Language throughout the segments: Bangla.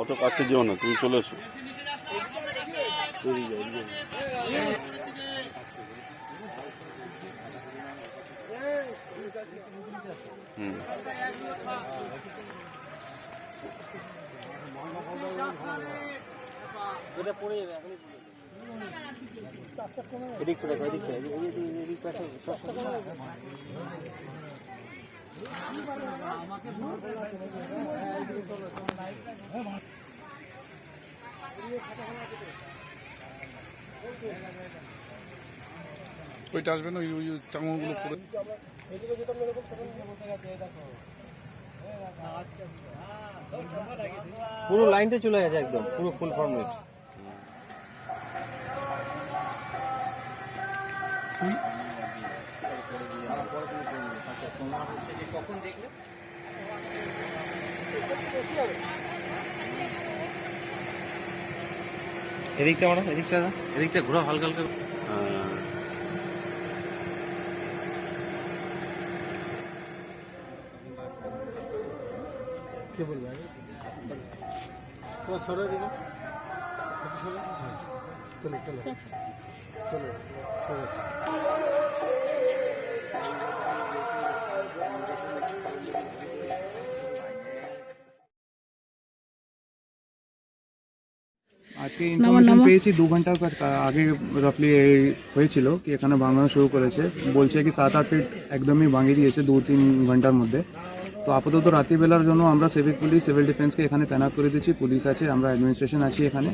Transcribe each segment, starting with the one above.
অত কাছে যেও না, তুমি চলে এসো। হুম। এটা পড়ে যাবে, এখনই পড়ে যাবে। এদিকটা দেখো, এদিকটা এদিকটা সব ওইটা আসবে না ওই চাঙগুলো পরে। পুরো লাইনটা চলে গেছে একদম পুরো ফুল ফর্মেট এদিকটা ম্যাডাম এদিকটা এদিকটা ঘোরা হালকা হালকা। কে বলবে তোমার সরো এদিকে। চলো চলো। চলো চলো আজকে ইনফরমেশন পেয়েছি দু ঘণ্টা আগে রাফলি হয়েছিল কি এখানে ভাঙানো শুরু করেছে। বলছে কি সাত আট ফিট একদমই ভাঙিয়ে দিয়েছে দু তিন ঘণ্টার মধ্যে। তো আপাতত রাত্রিবেলার জন্য আমরা সিভিক পুলিশ সিভিল ডিফেন্সকে এখানে তৈনাত করে দিচ্ছি। পুলিশ আছে আমরা অ্যাডমিনিস্ট্রেশন আছি এখানে।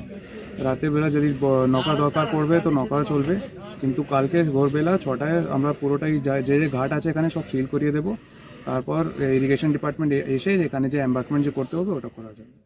রাত্রিবেলা যদি নৌকা দরকার পড়বে তো নৌকা চলবে। কিন্তু কালকে ভোরবেলা ছটায় আমরা পুরোটাই যা- যে যে ঘাট আছে এখানে সব সিল করিয়ে দেবো। তারপর ইরিগেশন ডিপার্টমেন্ট এসে এখানে যে এম্বার্কমেন্ট যে করতে হবে ওটা করা যাবে।